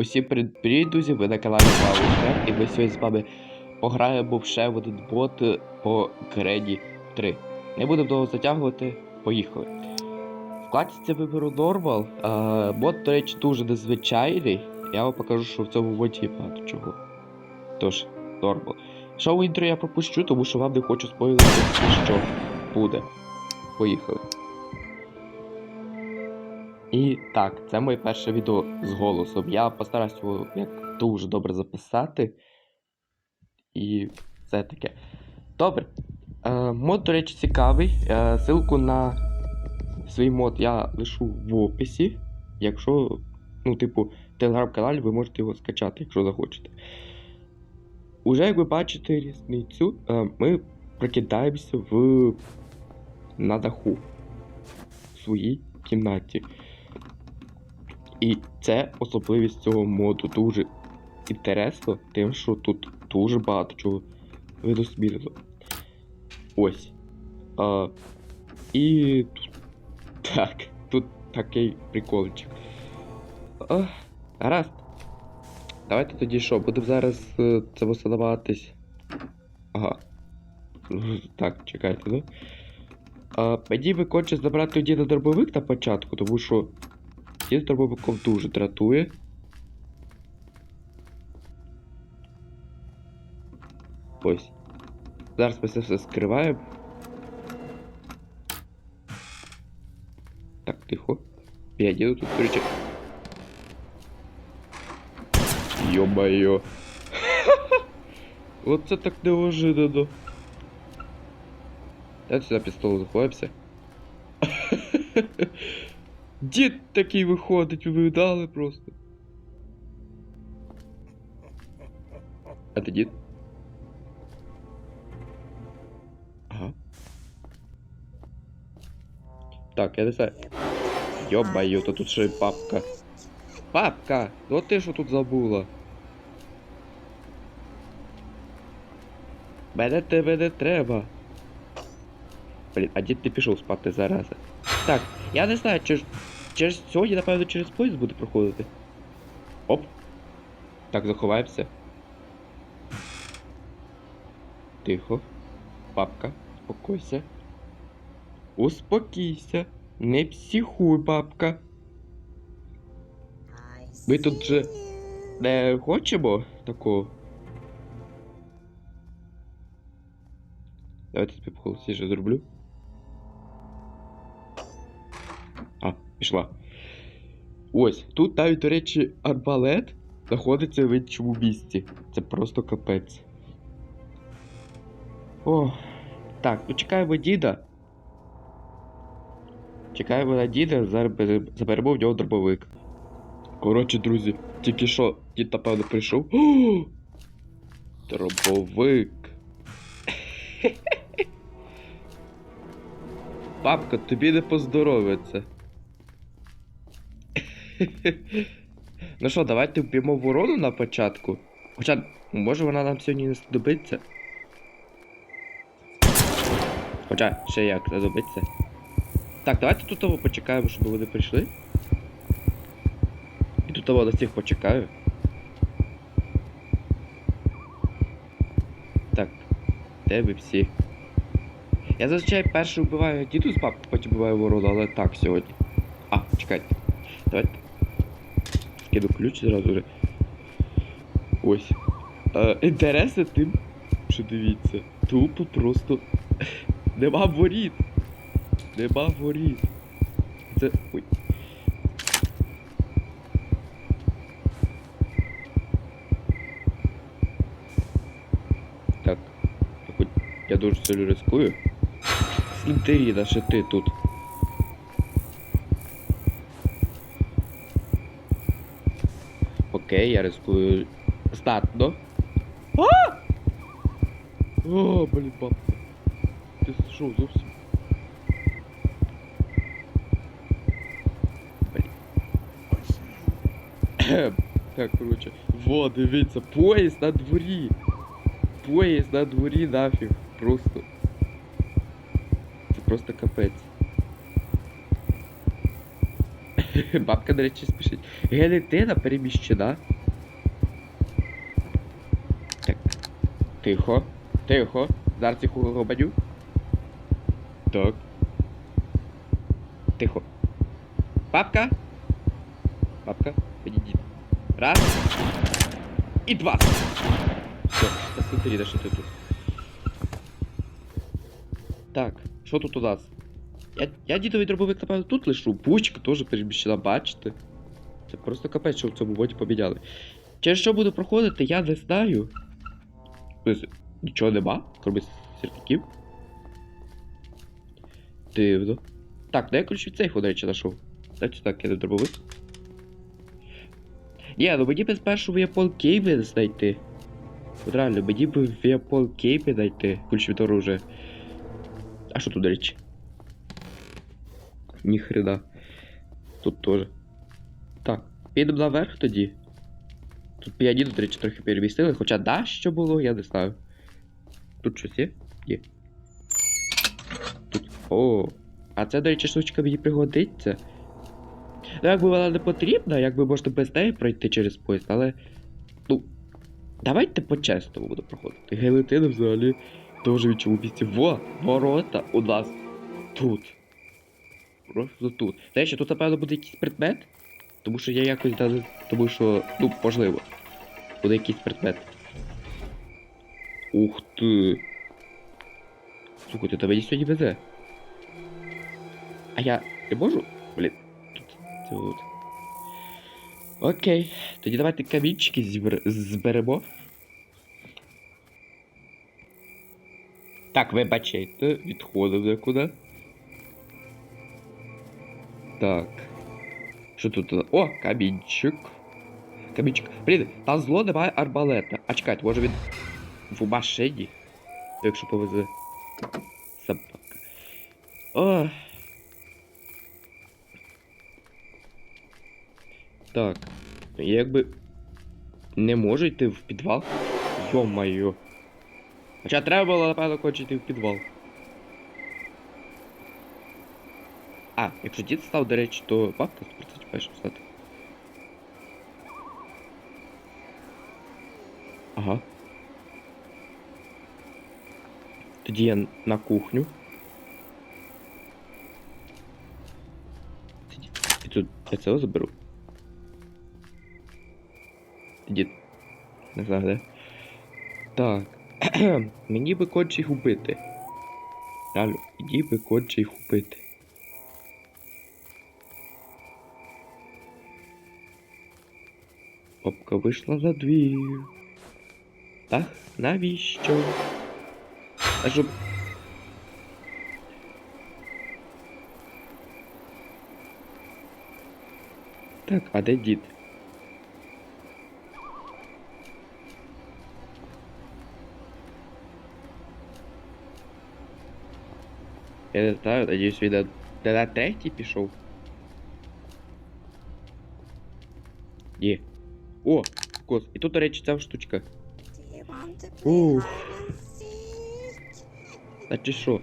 Усім привіт, друзі, ви на каналі Слава і ми сьогодні з вами пограємо в ще в один бот по Греді 3. Не будемо довго затягувати, поїхали. В класі виберу Нормал. А, бот, до речі, дуже незвичайний. Я вам покажу, що в цьому боті багато чого. Тож, Нормал. Шоу інтро я пропущу, тому що вам не хочу спойлерити, що буде. Поїхали. І так, це моє перше відео з голосом. Я постараюсь його як дуже добре записати. І все таке. Добре. Е, мод, до речі, цікавий. Е, ссылку на свій мод я лишу в описі. Якщо, ну, типу, в телеграм-каналі ви можете його скачати, якщо захочете. Уже, як ви бачите різницю, е, ми прокидаємося в на даху в своїй кімнаті. І це особливість цього моду дуже інтересно, тим, що тут дуже багато чого видосмірено. Ось. А, і. Так, тут такий прикольчик. А, гаразд. Давайте тоді що, будемо зараз е, це встановатись. Ага. Так, чекайте, ну. Мені би конче забрати тоді на дробовик на початку, тому що Дід дробовиком дуже дратує. Ось. Зараз ми це все скриваємо. Так, тихо. Я діду тут короче. Йо-моє. Оце так неожиданно. Давайте сюди пістолу заховаємося. Дід такий виходить, ви видали просто. А ти дід? Ага. Так, я не знаю. Йобаю, то тут ще папка. Папка! Ну ти що тут забула? Мене тебе не треба. Блін, а дід ти пішов спати зараза. Так, я не знаю, чи ж через сьогодні, напевно, через поїзд буде проходити. Оп. Так, заховаємося. Тихо. Папка, успокойся. Успокійся. Не психуй, папка. Ми тут же не хочемо такого. Давайте тобі голосніше зроблю. Пішла. Ось, тут навіть, до речі, арбалет знаходиться в іншому місці. Це просто капець. О, так, ну чекаємо діда. Чекаємо на діда, зараз заберемо в нього дробовик. Коротше, друзі, тільки що дід, напевно, прийшов. О! Дробовик. Папка, тобі не поздоровиться. Ну що, давайте вб'ємо ворону на початку. Хоча, може вона нам сьогодні не знадобиться. Хоча, ще як знадобиться. Так, давайте тут того почекаємо, щоб вони прийшли. І тут того на всіх почекаю. Так, де ви всі? Я зазвичай перший вбиваю діду з папку, потім вбиваю ворону, але так сьогодні. А, чекайте. Давайте. Скину ключ зразу же. Ось. Е, інтересно тим, що дивіться. Тупо просто. Нема воріт. Нема воріт. Це. Ой. Так. Я дуже сильно рискую. Слінтеріна, що ти тут. Окей, я рискую статно. А! О, блін, бабка. Ти що, зовсім? Блін. Так, короче. Во, дивіться, поїзд на дворі. Поїзд на дворі нафіг. Просто. Це просто капець. Бабка, до речі, спішить. Гелетина переміщена. Так. Тихо. Тихо. Зараз їх угобадю. Так. Тихо. Папка. Папка, підійдіть. Раз. І два. Все, посмотри, да що ти тут. Так, що тут у нас? Я, я дідовий дробовик, напевно, тут лишу. Пучка теж переміщена, бачите. Це просто капець, що в цьому боді поміняли. Через що буду проходити, я не знаю. Нічого нема, крім сірників. Дивно. Так, ну я ключ від сейфу, до знайшов. Дайте сюди кину дробовик. Ні, ну мені без першого Віапол Кейви знайти. От реально, мені б Віапол Кейви знайти. Ключ від оружия. А що тут, до речі? Ніхрена. Тут теж. Так, підемо наверх тоді. Тут піаніно, до речі, трохи перемістили, хоча да, що було, я не знаю. Тут щось є? Є. Тут. О. А це, до речі, штучка мені пригодиться. Ну, якби вона не потрібна, якби можна без неї пройти через поїзд, але. Ну. Давайте по-чесному буду проходити. Гелетини взагалі дуже в чому місці. Во! Ворота у нас тут. Просто тут. Знаєш, тут, напевно, буде якийсь предмет? Тому що я якось даже. Тому що. Ну, можливо. Буде якийсь предмет. Ух ти. Слухайте, тебе мені сьогодні везе. А я не можу? Блін, тут. От. Окей. Тоді давайте камінчики збер... зберемо. Так, вибачайте, відходив декуди. Так. Що тут? О, камінчик. Камінчик. Блін, там зло немає арбалета. А чекайте, може він в машині? Якщо повезе. Собака. О. Так. Якби не можу йти в підвал. Йо-майо. Хоча треба було, напевно, йти в підвал. А, якщо дід став, до речі, то бабка 100% перше стати. Ага. Тоді я на кухню. І тут я цього заберу. Тоді. Не знаю, де. Так. Мені би конче їх убити. Мені би конче їх. Попка вийшла за двір. Так, навіщо? А щоб... Так, а де дід? Я не знаю, надіюсь, він на, на, на третій пішов. Є. О, кос. І тут, до речі, ця штучка. Seek? Значить що?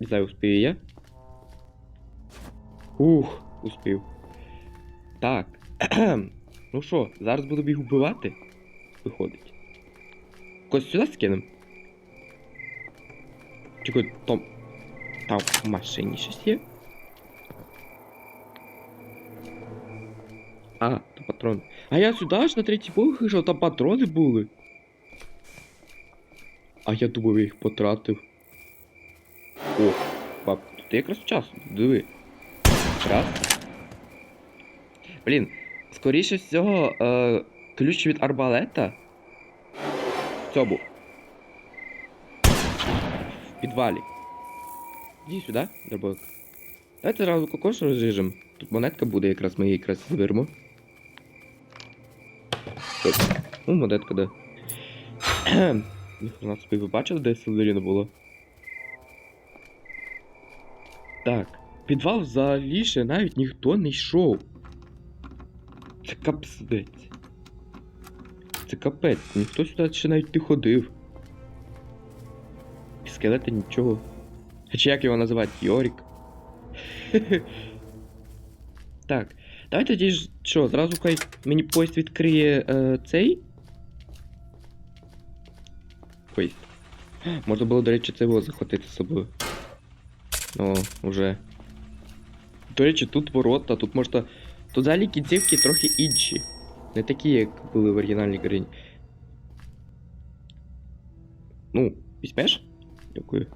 Не знаю, успію я. Ух, успів. Так. ну що, зараз буду їх вбивати? Виходить. Когось сюди скинем? Чекай, там. Там в машині щось є? А, то патрон. А я сюди аж на третій поверх йшов, там патрони були. А я думав, я їх потратив. О, пап, тут якраз вчасно, диви. Раз. Блін, скоріше всього, е, ключ від арбалета. В цьому. В підвалі. Іди сюди, дробовик. Давайте зразу кокош розріжемо. Тут монетка буде якраз, ми її якраз заберемо. Що? Ну, монетка, да. Ніхрена собі ви бачили, де Селеріна була? Так. Підвал взагалі ще навіть ніхто не йшов. Це капздець. Це капець, ніхто сюди ще навіть не ходив. І скелети нічого. Хоча як його називати? Йорік? Так. Давайте тоді ж що, зразу хай мені поїзд відкриє е, цей. Поїзд. Можна було, до речі, це його захватити з собою. Ну, вже. До речі, тут ворота, тут можна. Тут взагалі кінцівки трохи інші. Не такі, як були в оригінальній країні. Ну, візьмеш? Дякую.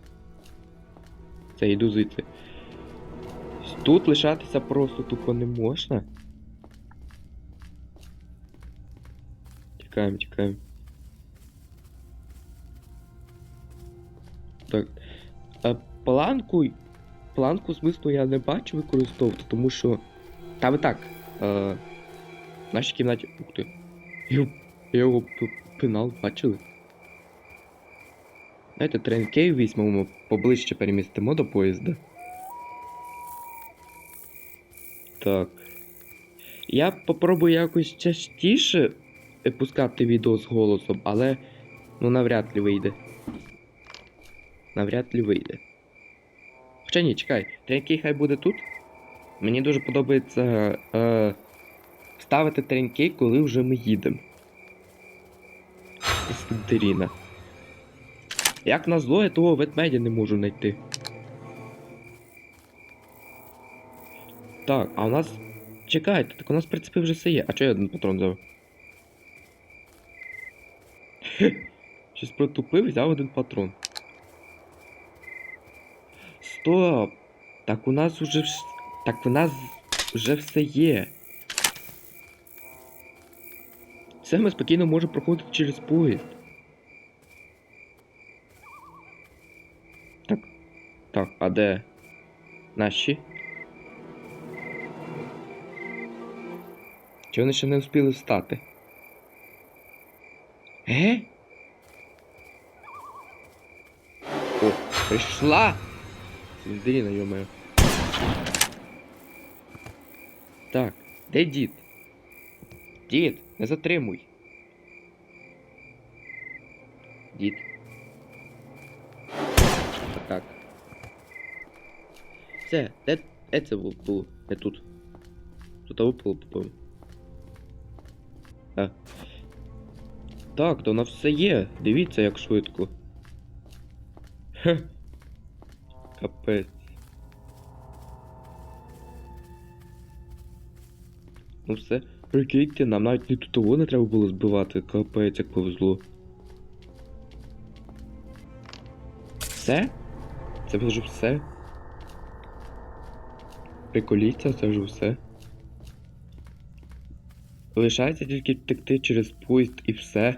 Це йду звідси. Тут лишатися просто тупо не можна. Тікаємо, тікаємо. Так. А планку. Планку смислу я не бачу використовувати, тому що. Та ви так. Е, в нашій кімнаті. Ух ти. Я, я його п- пинал, бачили? Давайте тренкей візьмемо, поближче перемістимо до поїзда. Так. Я попробую якось частіше пускати відео з голосом, але ну навряд ли вийде. Навряд ли вийде. Хоча ні, чекай, тренький хай буде тут. Мені дуже подобається е, ставити тренький, коли вже ми їдемо. Слінтеріна. Як назло, я того ведмедя не можу знайти. Так, а у нас. Чекайте, так у нас в принципі вже все є. А чого я один патрон взяв? Щось протупив, взяв один патрон. Стоп! Так у нас уже вс- Так у нас вже все є. Все ми спокійно можемо проходити через поїзд. Так. Так, а де наші? Чи вони ще не встигли встати? Е? О, прийшла! Слізеріна, йомаю. Так, де дід? Дід, не затримуй. Дід. Так. Все, де, де це було? Не тут. Тут випало, по-моєму. А. Так, то на все є. Дивіться, як швидко. Хе. Капець. Ну все. Прикиньте, нам навіть не тут того не треба було збивати. Капець, як повезло. Все? Це вже все? Приколіться, це вже все. Лишається тільки втекти через поїзд і все.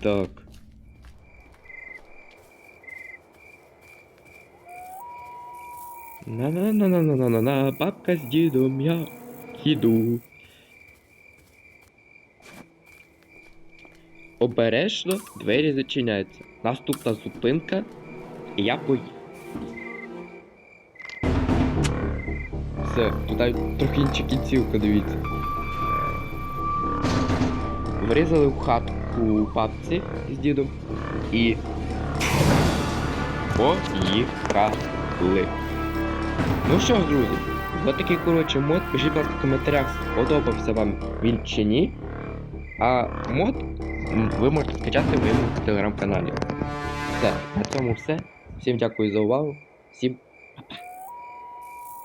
Так. На-на-на-на-на-на-на, бабка з дідом, я їду. Обережно двері зачиняються. Наступна зупинка, я поїду. Все, тут трохи інша кінцівка, дивіться. Врізали в хатку бабці з дідом і. Поїхали. Ну що ж, друзі, ось такий коротше мод. Пишіть, будь ласка, в коментарях, сподобався вам він чи ні. А мод ви можете скачати в моєму телеграм-каналі. Все, на цьому все. Всім дякую за увагу. Всім